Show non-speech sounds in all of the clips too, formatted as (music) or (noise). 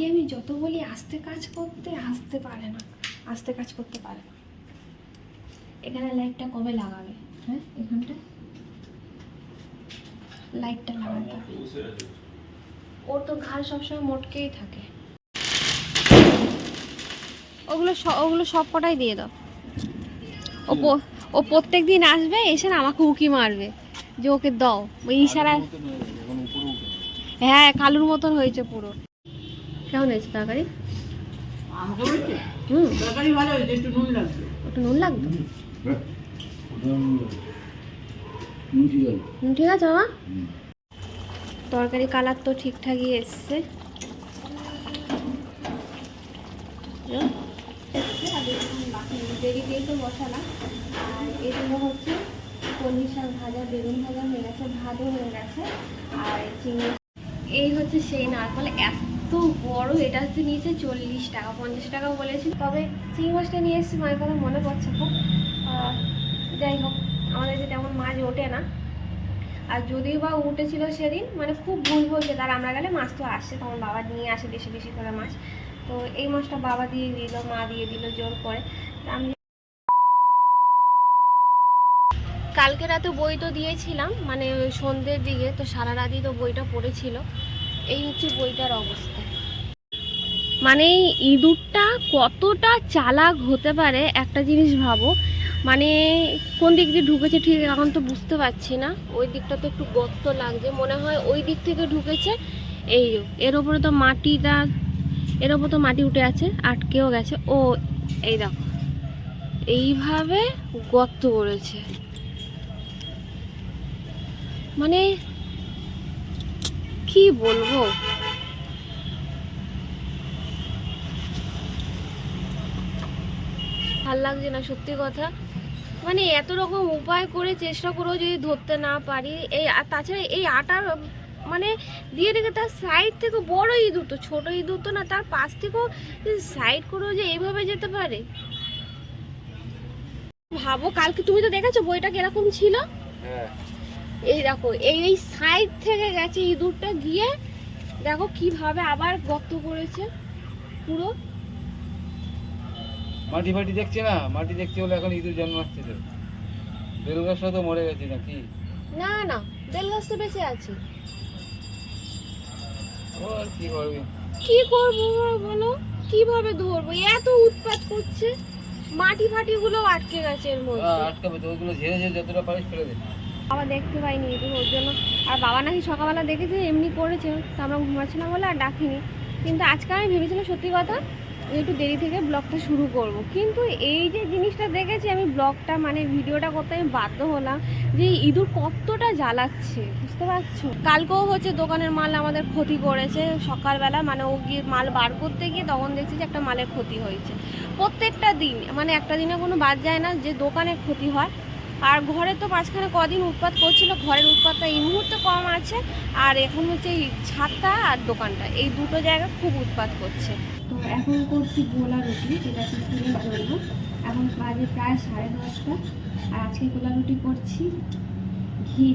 মাকে আমি যত বলি আস্তে কাজ করতে আসতে পারে না। আস্তে কাজ করতে পারে না। এখানে লাইটটা কবে লাগাবে? হ্যাঁ এখানটা? লাইটটা লাগাতে হবে। ওর তো ঘাড় সবসময় মোটকেই থাকে। ওগুলো ওগুলো সব কটাই দিয়ে দাও। ও ও প্রত্যেক দিন আসবে এসে না আমাকে উকি মারবে। যে ওকে দাও ওই ইশারায় হ্যাঁ কালুর মতন হয়েছে পুরো। কেমন হয়েছে তরকারি হুম। তরকারি ভালো হয়েছে একটু নুন লাগবে একটু নুন লাগতো নুন ঠিক আছে হুম। তরকারি কালার তো ঠিকঠাকই এসছে। দেরি দিয়ে তো বসালাম আর এগুলো হচ্ছে কলমি শাক ভাজা বেগুন ভাজা হয়ে গেছে ভাতও হয়ে গেছে। আর চিংড়ি এই হচ্ছে সেই নারকল এত বড়, এটা হচ্ছে নিয়েছে চল্লিশ টাকা, পঞ্চাশ টাকা বলেছি তবে চিংড়ি মাছটা নিয়ে এসেছি, মায়ের কথা মনে পড়ছে খুব। যাই হোক, আমাদের যে তেমন মাছ ওঠে না। আর যদিও বা উঠেছিল সেদিন মানে খুব ভুল বলছে তার আমরা গেলে মাছ তো আসছে তখন বাবা নিয়ে আসে বেশি বেশি করে মাছ। তো এই মাছটা বাবা দিয়ে দিল, মা দিয়ে দিল জোর করে। আমি কালকে রাতে বই তো দিয়েছিলাম মানে সন্ধ্যের দিকে, তো সারা রাতই তো বইটা পড়েছিল। এই হচ্ছে বইটার অবস্থা। মানে ইঁদুরটা কতটা চালাক হতে পারে, একটা জিনিস ভাবো। মানে কোন দিক দিয়ে ঢুকেছে ঠিক এখন তো বুঝতে পারছি না। ওই দিকটা তো একটু গর্ত লাগছে, মনে হয় ওই দিক থেকে ঢুকেছে। এই এর ওপরে তো মাটিটা, এর ওপর তো মাটি উঠে আছে, আটকেও গেছে। ও, এই দেখো, এইভাবে গর্ত করেছে। মানে কি বলব? ভালো লাগছে না সত্যি কথা। মানে এত রকম উপায় করে চেষ্টা করেও যদি ধরতে না পারি এই আর তাছাড়া এই আটার মানে দিয়ে রেখে তার সাইড থেকে বড় ইঁদুর তো ছোট ইঁদুর তো না তার পাশ থেকেও সাইড করেও যে এইভাবে যেতে পারে। ভাবো কালকে তুমি তো দেখেছ বইটা কীরকম ছিল? হ্যাঁ। এই দেখো এই এই সাইড থেকে গেছে ইঁদুরটা গিয়ে দেখো কীভাবে আবার গর্ত করেছে পুরো। মাটি ফাটি দেখছে না? মাটি দেখছে বলে এখন ইঁদুর জন্মাচ্ছে তো। বেলগাছ তো মরে গেছে নাকি? না না বেল গাছ তো বেঁচে আছে। ও আর কি করবে? কি করব বলো কীভাবে ধরবো? এত উৎপাত করছে। মাটি ফাটি গুলো আটকে গেছে এর মধ্যে। আটকাবে তো ওইগুলো ঝেড়ে ঝেড়ে যতটা পারিস ফেলে দে। বাবা দেখতে পাইনি ইঁদুর ওর জন্য। আর বাবা নাকি সকালবেলা দেখেছে এমনি করেছে। তো আমরা ঘুমাচ্ছিলাম বলে আর ডাকিনি। কিন্তু আজকে আমি ভেবেছিলাম সত্যি কথা একটু দেরি থেকে ব্লগটা শুরু করব। কিন্তু এই যে জিনিসটা দেখেছি, আমি ব্লগটা মানে ভিডিওটা করতে আমি বাধ্য হলাম যে ইঁদুর কতটা জ্বালাচ্ছে, বুঝতে পারছ? কালকেও হচ্ছে দোকানের মাল আমাদের ক্ষতি করেছে। সকালবেলা মানে ও গিয়ে মাল বার করতে গিয়ে তখন দেখছি যে একটা মালের ক্ষতি হয়েছে। প্রত্যেকটা দিন মানে একটা দিনে কোনো বাদ যায় না যে দোকানের ক্ষতি হয়। আর ঘরে তো মাঝখানে কদিন উৎপাত করছিল, ঘরের উৎপাতটা এই মুহূর্তে কম আছে। আর এখন হচ্ছে এই ছাদটা আর দোকানটা, এই দুটো জায়গা খুব উৎপাত করছে। এখন করছি গোলা রুটি, যেটা টিফিনের জন্য এখন বাজে প্রায় সাড়ে দশটা। আর আজকে গোলা রুটি করছি ঘি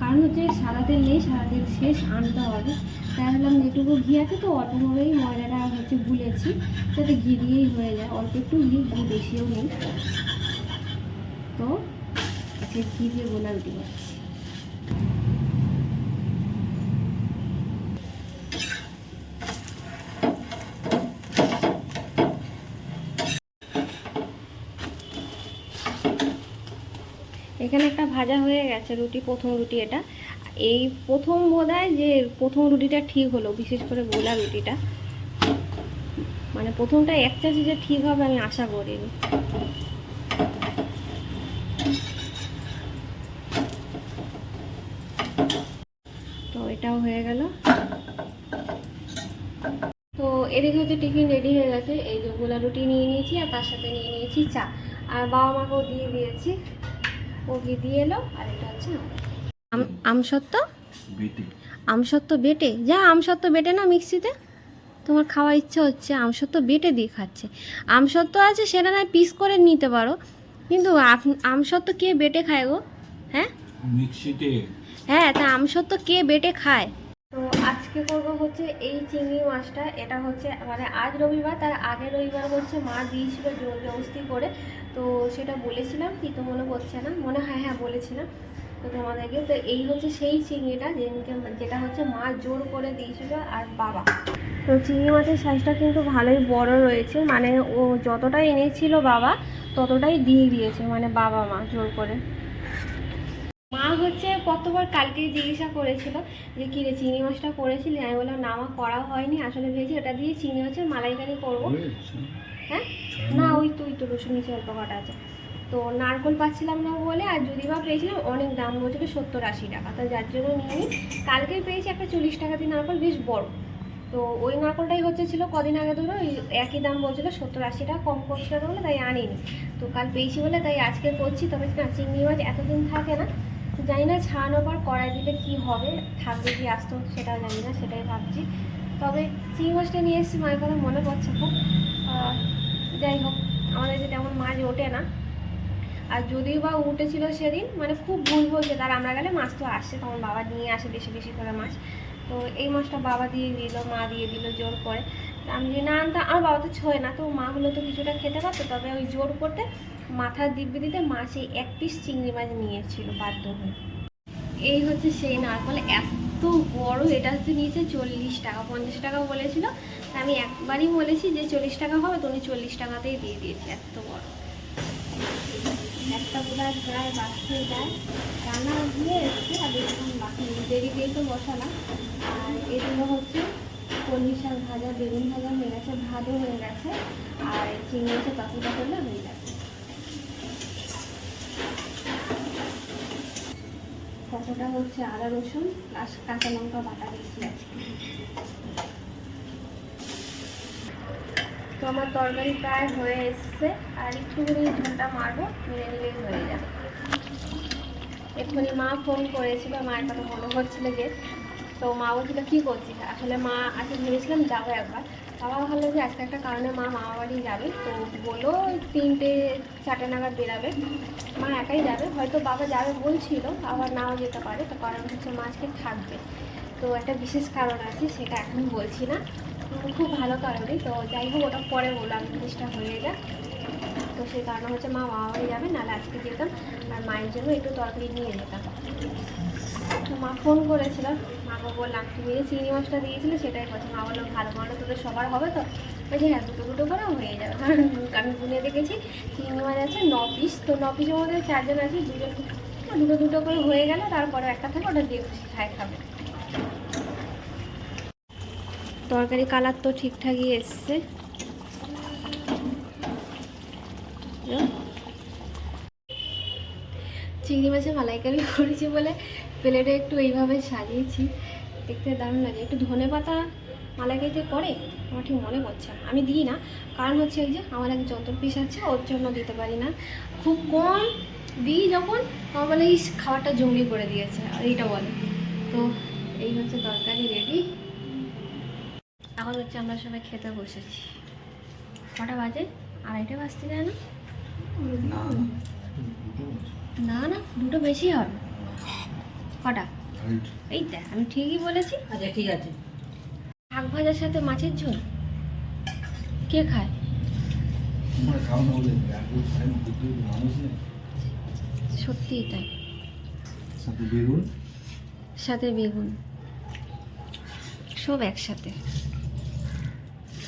কারণ হচ্ছে সাদা নেই সাদা শেষ আনতে হবে। তাই ভাবলাম যেটুকু ঘি আছে তো অল্পভাবেই ময়দাটা হচ্ছে গুলেছি, যাতে ঘি দিয়েই হয়ে যায়। অল্প একটু ঘি ঘি বেশিও নেই। তো আজকে ঘি দিয়ে গোলা রুটি করছি। এখানে একটা ভাজা হয়ে গেছে, রুটি, প্রথম রুটি এটা। এই প্রথম বোধহয় যে প্রথম রুটিটা ঠিক হলো, বিশেষ করে গোলা রুটিটা। মানে প্রথমটা এক চাষি যে ঠিক হবে আমি আশা করিনি। তো এটাও হয়ে গেল। তো এদিকে হচ্ছে টিফিন রেডি হয়ে গেছে। এই যে গোলা রুটি নিয়ে নিয়েছি আর তার সাথে নিয়ে নিয়েছি চা। আর বাবা মাকেও দিয়ে দিয়েছি। ও কি দিয়ে এলো আর এটা হচ্ছে আম আমসত্ত্ব? বেটে। আমসত্ত্ব বেটে? যা আমসত্ত্ব বেটে না মিক্সিতে? তোমার খাওয়ার ইচ্ছে হচ্ছে আমসত্ত্ব বেটে দিয়ে খাচ্ছে। আমসত্ত্ব আছে সেটা নয় পিস করে নিতে পারো। কিন্তু আম- আমসত্ত্ব কে বেটে খায় গো? হ্যাঁ? মিক্সিতে। হ্যাঁ তা আমসত্ত্ব কে বেটে খায়? আজকে করব হচ্ছে এই চিংড়ি মাছটা। এটা হচ্ছে মানে আজ রবিবার, তার আগের রবিবার হচ্ছে মা দিয়েছিল জোর জবস্তি করে। তো সেটা বলেছিলাম কি তো মনে করছে না। মনে হয় হ্যাঁ বলেছিলাম। তো তোমাদেরকে, তো এই হচ্ছে সেই চিংড়িটা যেদিনকে যেটা হচ্ছে মা জোর করে দিয়েছিল আর বাবা। তো চিংড়ি মাছের সাইজটা কিন্তু ভালোই বড় রয়েছে। মানে ও যতটা এনেছিল বাবা, ততটাই দিয়ে দিয়েছে মানে বাবা মা জোর করে। মা হচ্ছে কতবার কালকে জিজ্ঞাসা করেছিল যে কী রে চিংড়ি মাছটা করেছিলি? আমি বললাম না আমার করা হয়নি। আসলে ভেবেছি ওটা দিয়ে চিংড়ি মাছের মালাইকারি করব। হ্যাঁ? না ওই তো ওই তো রসুন নিচে অল্প কটা আছে। তো নারকোল পাচ্ছিলাম না বলে আর যদি বা পেয়েছিলাম অনেক দাম বলছিল সত্তর আশি টাকা। তো যার জন্য নিয়ে নিই কালকেই পেয়েছি একটা চল্লিশ টাকা দিয়ে নারকোল বেশ বড়। তো ওই নারকোলটাই হচ্ছে ছিল কদিন আগে ধরো ওই একই দাম বলছিল সত্তর আশি টাকা কম করছিল বলে তাই আনিনি। তো কাল পেয়েছি বলে তাই আজকে করছি। তবে না চিংড়ি মাছ এতদিন থাকে না জানি না ছাড়ানোর পর কড়াই দিলে কি হবে, থাকবে কি আসতো সেটাও জানি না, সেটাই ভাবছি। তবে চিংড়ি মাছটা নিয়ে এসেছি মায়ের কথা মনে পড়ছে খুব। যাই হোক, আমাদের যে তেমন মাছ ওঠে না। আর যদিও বা উঠেছিল সেদিন মানে খুব ভুল বলছে, তার আমরা গেলে মাছ তো আসছে তখন বাবা নিয়ে আসে বেশি বেশি করে মাছ। তো এই মাছটা বাবা দিয়ে দিল, মা দিয়ে দিল জোর করে। আমি যদি না আনতাম আমার বাবা তো ছোয় না। তো মা হলো তো কিছুটা খেতে পারতো, তবে ওই জোর করতে মাথার দিব্যি দিতে মাছে এক পিস চিংড়ি মাছ নিয়েছিল বাধ্য হয়ে। এই হচ্ছে সেই নারকল এত বড়, এটা হচ্ছে নিয়েছে চল্লিশ টাকা, পঞ্চাশ টাকা বলেছিল। আমি একবারই বলেছি যে চল্লিশ টাকা হবে, তো উনি চল্লিশ টাকাতেই দিয়ে দিয়েছে, এত বড়। একটা বোধহয় প্রায় বাঁচতে যায় রান্না দিয়ে এসছে, আর বেশিক্ষণ বাকি দিয়ে তো বসালাম। আর এগুলো হচ্ছে কলমি শাক ভাজা, বেগুন ভাজা হয়ে গেছে ভাতও হয়ে গেছে। আর চিংড়ি মাছের তরকারিটা করলে হয়ে যাবে কতটা হচ্ছে আদা রসুন আর কাঁচা লঙ্কা বাটা দিয়েছি আজকে। তো আমার তরকারি প্রায় হয়ে এসছে। আর একটুখানি ঝোলটা মারবো মেরে নিলেই হয়ে যাবে। এক্ষুনি মা ফোন করেছিল, মায়ের কথা মনে হচ্ছিল যে, তো মা বলছিল, কী করছিস? আসলে মা, আজকে ভেবেছিলাম যাব একবার। বাবা ভাবলো যে, আজকে একটা কারণে মা মামা বাড়ি যাবে। তো ওই তিনটে, চারটে নাগাদ বেরাবে। মা একাই যাবে। হয়তো বাবা যাবে বলছিল, আবার নাও যেতে পারে। তো কারণ হচ্ছে মা আজকে থাকবে। তো একটা বিশেষ কারণ আছে, সেটা এখন বলছি না। খুব ভালো কারণে, তো যাই হোক, ওটা পরে বললাম, জিনিসটা হয়ে যাক। তো সেই কারণে হচ্ছে মা মামা বাড়ি যাবে, নাহলে আজকে যেতাম, আর মায়ের জন্য একটু তরকারি নিয়ে যেতাম। তো মা ফোন করেছিল মাকে বললাম তুমি যে চিংড়ি মাছটা দিয়েছিলে, সেটাই করছে। মা বলল, ভালো ভালো তোদের সবার হবে তো? বলছি হ্যাঁ দুটো দুটো করে হয়ে যাবে। কারণ (laughs) আমি গুনে দেখেছি, চিংড়ি মাছ আছে ন পিস তো ন পিসের মধ্যে চারজন আছে, দুজন, দুটো দুটো করে হয়ে গেলে, তারপরে একটা থাকে ওটা দিয়ে খায়, খাবে। তরকারি কালার তো ঠিকঠাকই এসছে। চিংড়ি মাছের মালাইকারি করেছি বলে প্লেটে একটু এইভাবে সাজিয়েছি। দেখতে দারুণ লাগে। একটু ধনে পাতা মালাইকারি যে করে আমার ঠিক মনে পড়ছে আমি দিই না। কারণ হচ্ছে এই যে আমার এক যন্ত্র পিস আছে, ওর জন্য দিতে পারি না। খুব কম দিই যখন, আমার বলে এই খাবারটা জঙ্গলি করে দিয়েছে। আর এইটা বলে। তো এই হচ্ছে তরকারি রেডি। এখন হচ্ছে আমরা সবাই খেতে বসেছি। কটা বাজে? আড়াইটা বাজতে যায় না? না। না দুটো বেশি হবে। কটা? এই দেখ আমি ঠিকই বলেছি। আচ্ছা ঠিক আছে। শাক ভাজার সাথে মাছের ঝোল? কে খায়? সত্যিই তাই। বেগুন। সাথে বেগুন। সব একসাথে।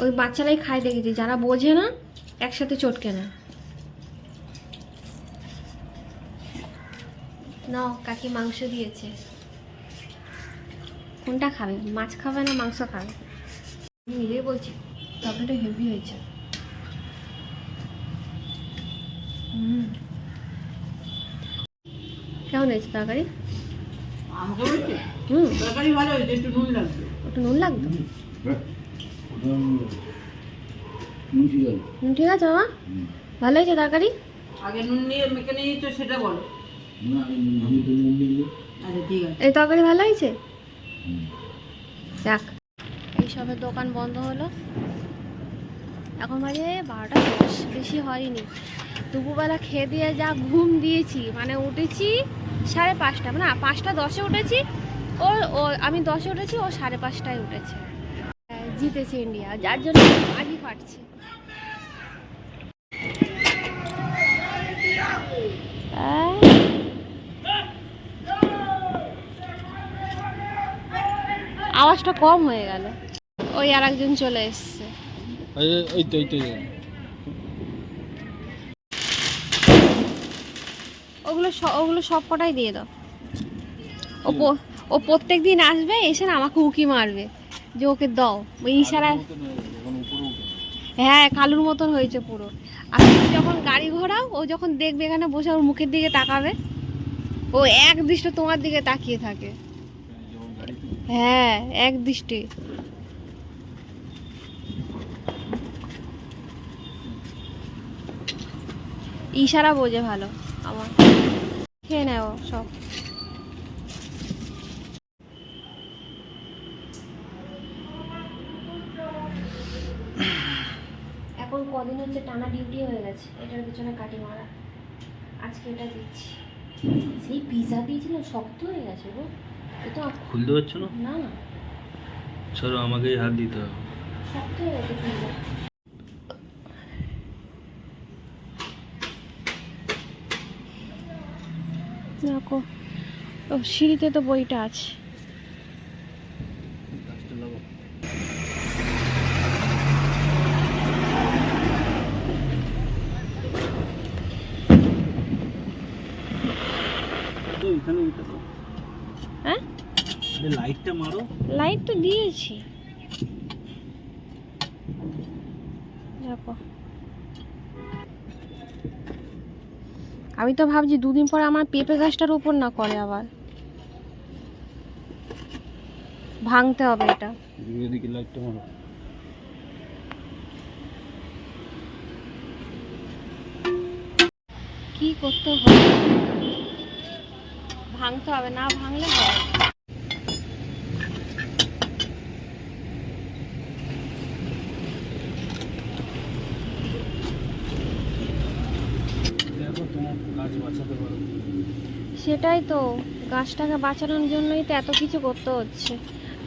ওই বাচ্চারাই খায় দেখেছি যারা বোঝে না একসাথে চটকে না নাও কাকি মাংস দিয়েছে। কোনটা খাবে? মাছ খাবে না মাংস খাবে? আমি নিজেই বলছি তরকারিটা হেভি হয়েছে। হুম। কেমন হয়েছে তরকারি? হুম। তরকারি ভালো হয়েছে একটু নুন লাগবে। একটু নুন লাগতো নুন ঠিক আছে ভালো হয়েছে তরকারি? আগে নুন নিয়ে মেখে নিয়ে তো সেটা বলো। আচ্ছা ঠিক আছে। এই তরকারি ভালো হয়েছে? যাক এই সবের দোকান বন্ধ হলো। এখন বাজে বারোটা বেশি হয়নি। দুপুরবেলা খেয়ে দিয়ে যা ঘুম দিয়েছি মানে উঠেছি সাড়ে পাঁচটা মানে পাঁচটা দশে উঠেছি ও ও আমি দশে উঠেছি ও সাড়ে পাঁচটায় উঠেছে। জিতেছে ইন্ডিয়া যার জন্য পারছে আহ। আওয়াজটা কম হয়ে গেল। ওই আর একজন চলে এসছে। ওই তো ওই তো ওগুলো ওগুলো সব কটাই দিয়ে দাও। ও প্রত্যেক দিন আসবে এসে না আমাকে উকি মারবে। যে ওকে দাও। ওই ইশারায় হ্যাঁ কালুর মতন হয়েছে পুরো। আর তুমি যখন গাড়ি ঘোরাও ও যখন দেখবে এখানে বসে ওর মুখের দিকে তাকাবে। ও এক দৃষ্টি তোমার দিকে তাকিয়ে থাকে। হ্যাঁ এক দৃষ্টি। ইশারা বোঝে ভালো। আমার খেয়ে নেয় ও সব এখন হচ্ছে টানা ডিউটি হয়ে গেছে এটার পিছনে কাটি মারা। আজকে এটা দিচ্ছি। সেই পিজা দিয়েছিল শক্ত হয়ে গেছে গো। এটা খুলতে পারছ না? না। চলো আমাকেই হাত দিতে হবে। শক্ত হয়ে গেছে পিজা। দেখো ও সিঁড়িতে তো বইটা আছে। এখানে উঠে হ্যাঁ? লাইটটা মারো। লাইট তো দিয়েছি। দেখো। আমি তো ভাবছি দুদিন পর আমার পেঁপে গাছটার উপর না করে আবার। ভাঙতে হবে এটা। লাইটটা মারো। কি করতে হবে? ভাঙতে হবে না ভাঙলে হবে সেটাই তো গাছটাকে বাঁচানোর জন্যই তো এত কিছু করতে হচ্ছে।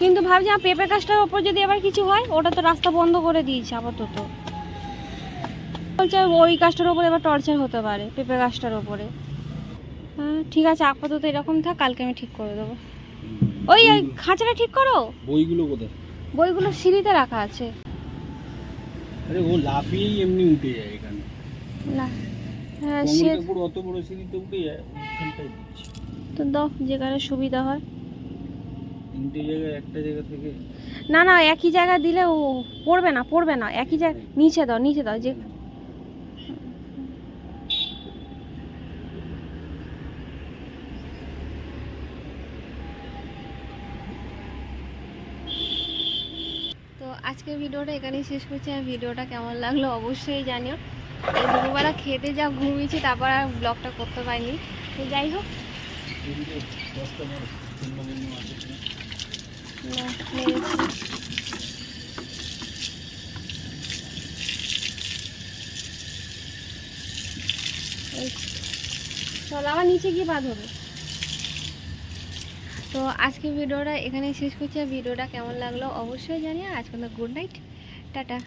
কিন্তু ভাবছি আমার পেঁপে গাছটার ওপর যদি আবার কিছু হয় ওটা তো রাস্তা বন্ধ করে দিয়েছে আপাতত। বলছে ওই গাছটার ওপরে এবার টর্চার হতে পারে পেঁপে গাছটার ওপরে। ঠিক আছে আপাতত এরকম থাক কালকে আমি ঠিক করে দেবো। ওই ওই খাঁচাটা ঠিক করো? বইগুলো কোথায়? বইগুলো সিঁড়িতে রাখা আছে। আরে ও লাফিয়েই এমনি উঠে যায় এখানে। না হ্যাঁ সে কংক্রিটের অত বড় সিঁড়িতে উঠে যায় ওখানটাই তো দাও যেখানে সুবিধা হয়। তিনটে জায়গায় একটা জায়গা থেকে না না একই জায়গায় দিলে ও পড়বে না পড়বে না। একই জায়গায় নিচে দাও নিচে দাও যে তো আজকের ভিডিওটা এখানেই শেষ করছি। আর ভিডিওটা কেমন লাগল অবশ্যই জানিও। এই দুপুরবেলা খেতে যা ঘুমিয়েছি, তারপর আর ব্লগটা করতে পারিনি। তো যাই হোক। চল, আবার নিচে গিয়ে বাঁধ হবে। তো আজকে ভিডিওটা এখানেই শেষ করছি। ভিডিওটা কেমন লাগল অবশ্যই জানিয়ে আজকে গুড নাইট। টাটা।